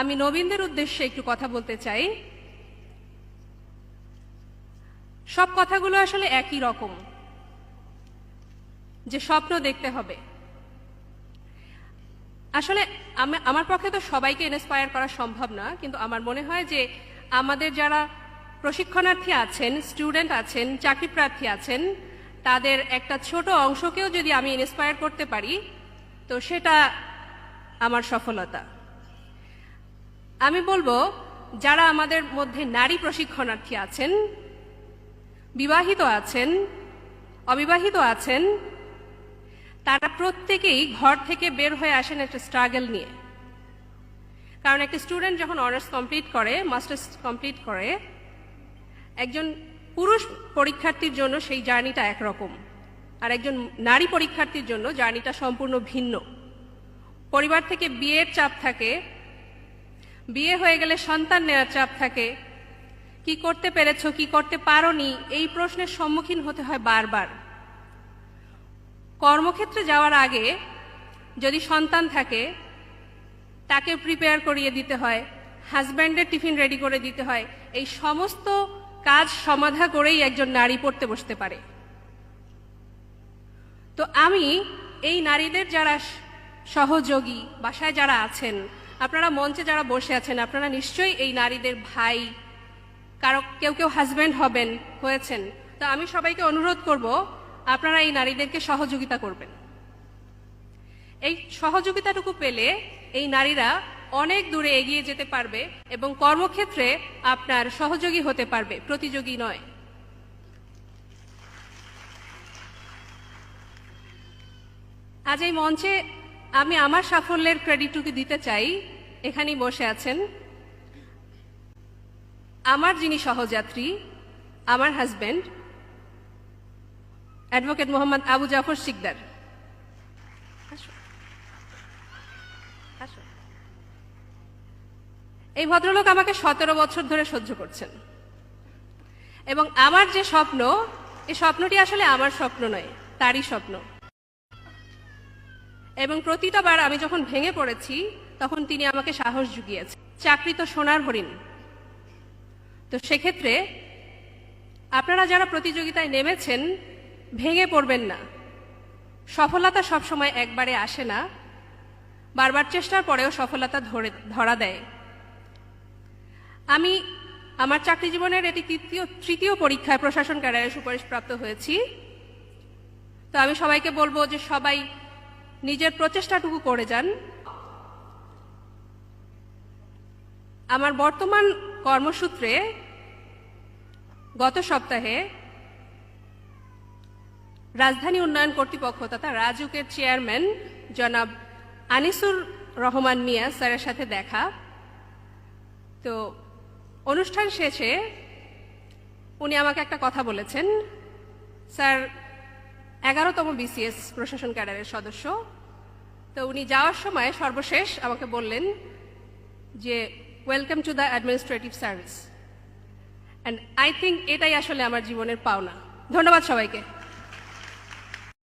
আমি নবীনদের উদ্দেশ্যে একটু কথা বলতে চাই। সব কথাগুলো আসলে একই রকম। যে স্বপ্ন দেখতে হবে। আসলে আমার পক্ষে তো সবাইকে ইন্সপায়ার করা সম্ভব না, কিন্তু আমার মনে হয় যে আমাদের যারা প্রশিক্ষণার্থী আছেন স্টুডেন্ট আছেন চাকরি প্রার্থী আছেন, তাদের একটা ছোট অংশকেও যদি আমি ইন্সপায়ার করতে পারি, তো সেটা আমার সফলতা। আমি বলব, যারা আমাদের মধ্যে নারী প্রশিক্ষণার্থী আছেন, বিবাহিত আছেন, অবিবাহিত আছেন, তারা প্রত্যেকেই ঘর থেকে বের হয়ে আসেন একটা স্ট্রাগল নিয়ে। কারণ একটা স্টুডেন্ট যখন অনার্স কমপ্লিট করে মাস্টার্স কমপ্লিট করে, একজন পুরুষ পরীক্ষার্থীর জন্য সেই জার্নিটা একরকম। আর একজন নারী পরীক্ষার্থীর জন্য জার্নিটা সম্পূর্ণ ভিন্ন। পরিবার থেকে বিয়ের চাপ থাকে বিয়ে হয়ে গেলে সন্তান নেওয়ার চাপ থাকে। কি করতে পেরেছ, কি করতে পারোনি, এই প্রশ্নের সম্মুখীন হতে হয় বারবার। কর্মক্ষেত্রে যাওয়ার আগে যদি সন্তান থাকে, তাকে প্রিপেয়ার করিয়ে দিতে হয় হাজব্যান্ডের টিফিন রেডি করে দিতে হয়, এই সমস্ত কাজ সমাধা করেই একজন নারী পড়তে বসতে পারে। তো আমি এই নারীদের যারা সহযোগী, বাসায় যারা আছেন আপনারা মঞ্চে যারা বসে আছেন, আপনারা নিশ্চয়ই এই নারীদের ভাই। কারও কেউ কেউ হাজব্যান্ড হবেন, হয়েছেন। তো আমি সবাইকে অনুরোধ করব, আপনারা এই নারীদেরকে সহযোগিতা করবেন। এই সহযোগিতাটুকু পেলে এই নারীরা অনেক দূরে এগিয়ে যেতে পারবে এবং কর্মক্ষেত্রে আপনার সহযোগী হতে পারবে, প্রতিযোগী নয়। আজ এই মঞ্চে আমি আমার সাফল্যের ক্রেডিটটুকু দিতে চাই। এখানেই বসে আছেন। আমার যিনি সহযাত্রী, আমার হাজবেন্ড অ্যাডভোকেট মোহাম্মদ আবু জাফর সিকদার। এই ভদ্রলোক আমাকে সতেরো বছর ধরে সহ্য করছেন। এবং আমার যে স্বপ্ন, এই স্বপ্নটি আসলে আমার স্বপ্ন নয়, তারই স্বপ্ন। এবং প্রতিটাবার আমি যখন ভেঙে পড়েছি, তখন তিনি আমাকে সাহস জুগিয়েছেন চাকরি তো সোনার হরিণ। তো সেক্ষেত্রে আপনারা যারা প্রতিযোগিতায় নেমেছেন, ভেঙে পড়বেন না। সফলতা সবসময় একবারে আসে না। বারবার চেষ্টার পরেও সফলতা ধরে, ধরা দেয়। আমি আমার চাকরি জীবনের এটি তৃতীয় তৃতীয় পরীক্ষায় প্রশাসন ক্যাডারে সুপারিশপ্রাপ্ত হয়েছি। তো আমি সবাইকে বলব যে সবাই নিজের প্রচেষ্টাটুকু করে যান। আমার বর্তমান কর্মসূত্রে গত সপ্তাহে রাজধানী উন্নয়ন কর্তৃপক্ষ তথা রাজুকের চেয়ারম্যান জনাব আনিসুর রহমান মিয়া স্যারের সাথে দেখা। তো অনুষ্ঠান শেষে উনি আমাকে একটা কথা বলেছেন। স্যার এগারোতম বিসিএস প্রশাসন ক্যাডারের সদস্য। তো উনি যাওয়ার সময় সর্বশেষ আমাকে বললেন যে welcome to the administrative service and I think এটাই আসলে আমার জীবনের পাওনা। ধন্যবাদ সবাইকে।